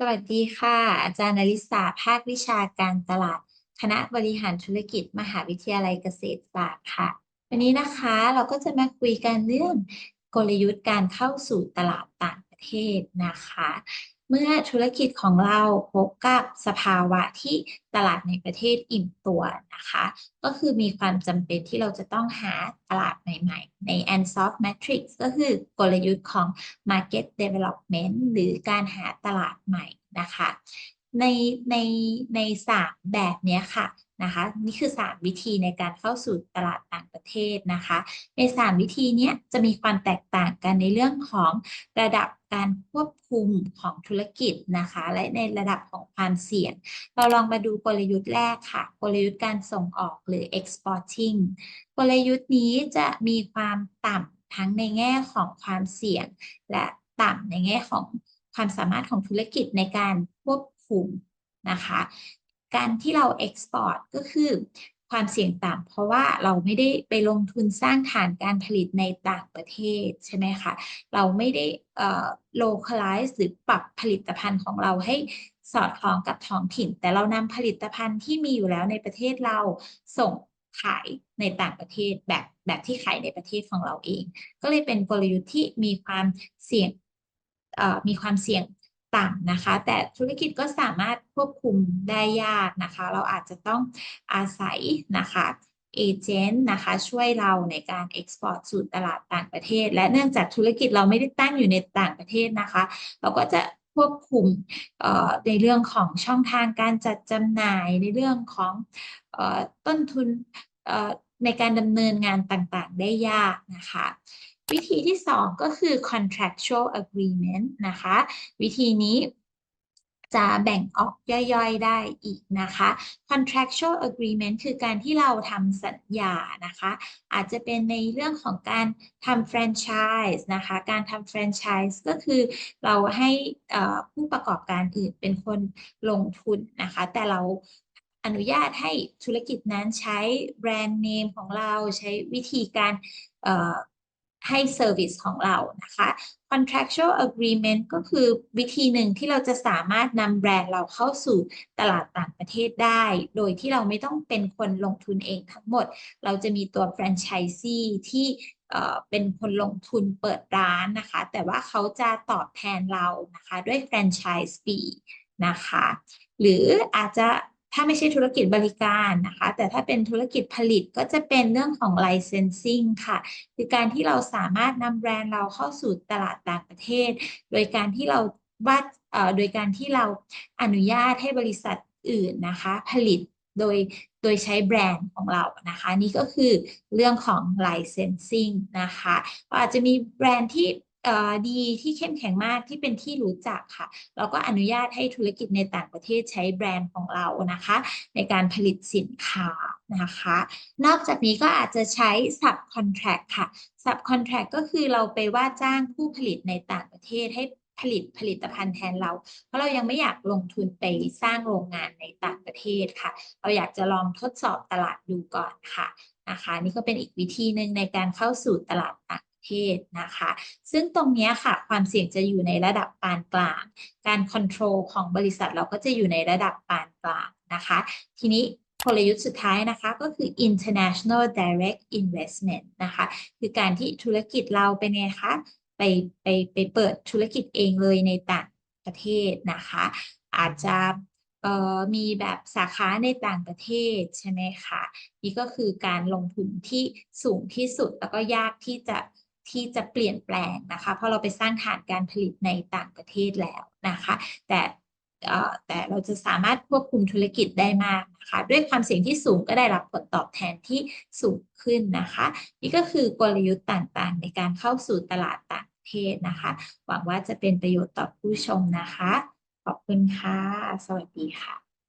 สวัสดีค่ะ อาจารย์นริษาภาควิชาการตลาด คณะบริหารธุรกิจมหาวิทยาลัยเกษตรศาสตร์ค่ะ วันนี้นะคะเราก็จะมาคุยกันเรื่องกลยุทธ์การเข้าสู่ตลาดต่างประเทศนะคะ เมื่อธุรกิจของเราพบกับสภาวะที่ตลาดในประเทศอิ่มตัวนะคะ ก็คือมีความจำเป็นที่เราจะต้องหาตลาดใหม่ๆ ใน Ansoft Matrix ก็คือกลยุทธ์ของ Market Development หรือการหาตลาดใหม่นะคะ ในในในสามแบบนี้ค่ะนะคะนี่คือ 3 วิธีในการเข้าสู่ตลาดต่างประเทศนะคะ ใน 3 วิธีนี้จะมีความแตกต่างกันในเรื่องของระดับการควบคุมของธุรกิจนะคะ และในระดับของความเสี่ยง เราลองมาดูกลยุทธ์แรกค่ะ กลยุทธ์การส่งออกหรือ exporting กลยุทธ์นี้จะมีความต่ำทั้งในแง่ของความเสี่ยง และต่ำในแง่ของความสามารถของธุรกิจในการควบ คุมนะคะ การที่เราเอ็กซ์พอร์ตก็คือความเสี่ยงต่ำเพราะว่าเราไม่ได้ไปลงทุนสร้างฐานการผลิตในต่างประเทศใช่ไหมคะ เราไม่ได้เอ่อ localize หรือปรับผลิตภัณฑ์ของเราให้สอดคล้องกับท้องถิ่น แต่เรานำผลิตภัณฑ์ที่มีอยู่แล้วในประเทศเราส่งขายในต่างประเทศแบบแบบที่ขายในประเทศของเราเอง ก็เลยเป็นกลยุทธ์ที่มีความเสี่ยงมีความเสี่ยง ต่ำนะคะ แต่ธุรกิจก็สามารถควบคุมได้ยากนะคะ เราอาจจะต้องอาศัยนะคะเอเจนต์นะคะช่วยเราในการเอ็กซ์พอร์ตสู่ตลาดต่างประเทศ และเนื่องจากธุรกิจเราไม่ได้ตั้งอยู่ในต่างประเทศนะคะ เราก็จะควบคุมในเรื่องของช่องทางการจัดจำหน่ายในเรื่องของต้นทุนในการดำเนินงานต่างๆ ได้ยากนะคะ วิธีที่สองก็คือ contractual agreement นะคะ วิธีนี้จะแบ่งออกย่อยๆได้อีกนะคะ contractual agreement คือการที่เราทำสัญญานะคะ อาจจะเป็นในเรื่องของการทำแฟรนไชส์นะคะ การทำแฟรนไชส์ก็คือเราให้ผู้ประกอบการอื่นเป็นคนลงทุนนะคะ แต่เราอนุญาตให้ธุรกิจนั้นใช้แบรนด์เนมของเราใช้วิธีการ ให้เซอร์วิสของเรานะคะ contractual agreement ก็คือวิธีหนึ่งที่เราจะสามารถนำแบรนด์เราเข้าสู่ตลาดต่างประเทศได้ โดยที่เราไม่ต้องเป็นคนลงทุนเองทั้งหมด เราจะมีตัวแฟรนไชส์ซีที่เป็นคนลงทุนเปิดร้านนะคะ แต่ว่าเขาจะตอบแทนเรานะคะ ด้วยแฟรนไชส์ปีนะคะ หรืออาจจะ ถ้าไม่ใช่ธุรกิจบริการนะคะ แต่ถ้าเป็นธุรกิจผลิตก็จะเป็นเรื่องของ licensing ค่ะ คือการที่เราสามารถนำแบรนด์เราเข้าสู่ตลาดต่างประเทศ โดยการที่เราวัดโดยการที่เราอนุญาตให้บริษัทอื่นนะคะ ผลิตโดยโดยใช้แบรนด์ของเรานะคะ นี่ก็คือเรื่องของ licensing นะคะอาจจะมีแบรนด์ที่ ดีที่เข้มแข็งมากที่เป็นที่รู้จักค่ะเราก็อนุญาตให้ธุรกิจในต่างประเทศใช้แบรนด์ของเรานะคะ ในการผลิตสินค้านะคะ นอกจากนี้ก็อาจจะใช้ sub contract ค่ะ sub contract ก็คือเราไปว่าจ้างผู้ผลิตในต่างประเทศให้ผลิตผลิตภัณฑ์แทนเรา เพราะเรายังไม่อยากลงทุนไปสร้างโรงงานในต่างประเทศค่ะ เราอยากจะลองทดสอบตลาดดูก่อนค่ะนะคะ นี่ก็เป็นอีกวิธีหนึ่งในการเข้าสู่ตลาดต่าง เทศนะคะ ซึ่งตรงนี้ค่ะความเสี่ยงจะอยู่ในระดับปานกลาง การคอนโทรลของบริษัทเราก็จะอยู่ในระดับปานกลางนะคะ ทีนี้กลยุทธ์สุดท้ายนะคะก็คือ international direct investment นะคะ คือการที่ธุรกิจเราเป็นไงคะ ไปไปไปเปิดธุรกิจเองเลยในต่างประเทศนะคะ อาจจะมีแบบสาขาในต่างประเทศใช่ไหมคะ นี่ก็คือการลงทุนที่สูงที่สุดแล้วก็ยากที่จะ ที่จะเปลี่ยนแปลงนะคะเพราะเราไปสร้างฐานการผลิตในต่างประเทศแล้วนะคะ แต่แต่เราจะสามารถควบคุมธุรกิจได้มากนะคะด้วยความเสี่ยงที่สูงก็ได้รับผลตอบแทนที่สูงขึ้นนะคะ นี่ก็คือกลยุทธ์ต่างๆ ในการเข้าสู่ตลาดต่างประเทศนะคะ หวังว่าจะเป็นประโยชน์ต่อผู้ชมนะคะ ขอบคุณค่ะ สวัสดีค่ะ